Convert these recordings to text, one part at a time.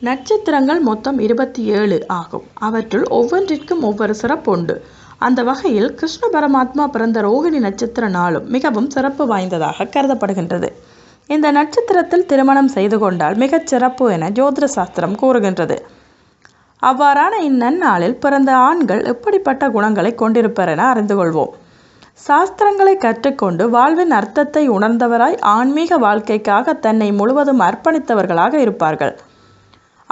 நட்சத்திரங்கள் மொத்தம் இருபத்தி ஏழு ஆகும். அவற்றுள் ஒவ்வொன்றிற்கும் ஒவ்வொரு சிறப்பு உண்டு. அந்த வகையில் கிருஷ்ண பரமாத்மா பிறந்த ரோகிணி நட்சத்திர நாளும் மிகவும் சிறப்பு வாய்ந்ததாக கருதப்படுகின்றது. இந்த நட்சத்திரத்தில் திருமணம் செய்து கொண்டால் மிகச் சிறப்பு என ஜோதிட சாஸ்திரம் கூறுகின்றது. அவ்வாறான இந்நன்னாளில் பிறந்த ஆண்கள் எப்படிப்பட்ட குணங்களை கொண்டிருப்பர் என அறிந்து கொள்வோம். சாஸ்திரங்களை கற்றுக்கொண்டு வாழ்வின் அர்த்தத்தை உணர்ந்தவராய் ஆன்மீக வாழ்க்கைக்காக தன்னை முழுவதும் அர்ப்பணித்தவர்களாக இருப்பார்கள்.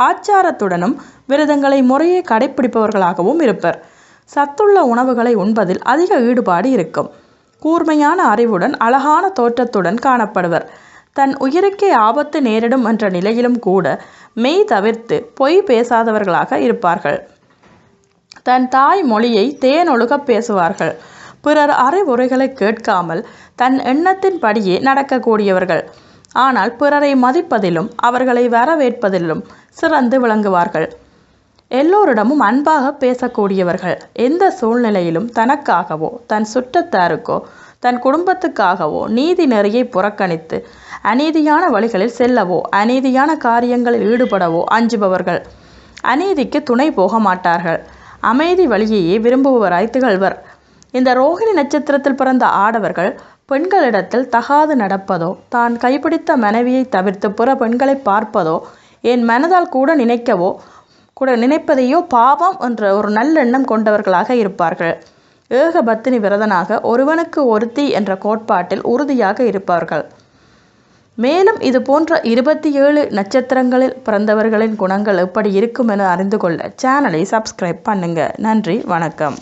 ஆச்சாரத்துடனும் விரதங்களை முறையே கடைப்பிடிப்பவர்களாகவும் இருப்பர். சத்துள்ள உணவுகளை உண்பதில் அதிக ஈடுபாடு இருக்கும். கூர்மையான அறிவுடன் அழகான தோற்றத்துடன் காணப்படுவர். தன் உயிருக்கே ஆபத்து நேரிடும் என்ற நிலையிலும் கூட மெய் தவிர்த்து பொய் பேசாதவர்களாக இருப்பார்கள். தன் தாய் மொழியை தேனொழுக பேசுவார்கள். பிறர் அறிவுரைகளை கேட்காமல் தன் எண்ணத்தின்படியே நடக்கக்கூடியவர்கள். ஆனால் பிறரை மதிப்பதிலும் அவர்களை வரவேற்பதிலும் சிறந்து விளங்குவார்கள். எல்லோரிடமும் அன்பாக பேசக்கூடியவர்கள் எந்த சூழ்நிலையிலும் தனக்காகவோ தன் சுற்றத்தாருக்கோ தன் குடும்பத்துக்காகவோ நீதி நெறியை புறக்கணித்து அநீதியான வழிகளில் செல்லவோ அநீதியான காரியங்களில் ஈடுபடவோ அஞ்சுபவர்கள். அநீதிக்கு துணை போக மாட்டார்கள் அமைதி வழியையே விரும்புபவராய் திகழ்வர். இந்த ரோகிணி நட்சத்திரத்தில் பிறந்த ஆடவர்கள் பெண்களிடத்தில் தகாது நடப்பதோ தான் கைப்பிடித்த மனைவியை தவிர்த்து புற பெண்களை பார்ப்பதோ என் மனதால் கூட நினைக்கவோ கூட நினைப்பதையோ பாவம் என்ற ஒரு நல்லெண்ணம் கொண்டவர்களாக இருப்பார்கள். ஏகபத்தினி விரதனாக ஒருவனுக்கு ஒருத்தி என்ற கோட்பாட்டில் உறுதியாக இருப்பார்கள். மேலும் இது போன்ற இருபத்தி ஏழு நட்சத்திரங்களில் பிறந்தவர்களின் குணங்கள் எப்படி இருக்கும் என அறிந்து கொள்ள சேனலை சப்ஸ்கிரைப் பண்ணுங்க. நன்றி வணக்கம்.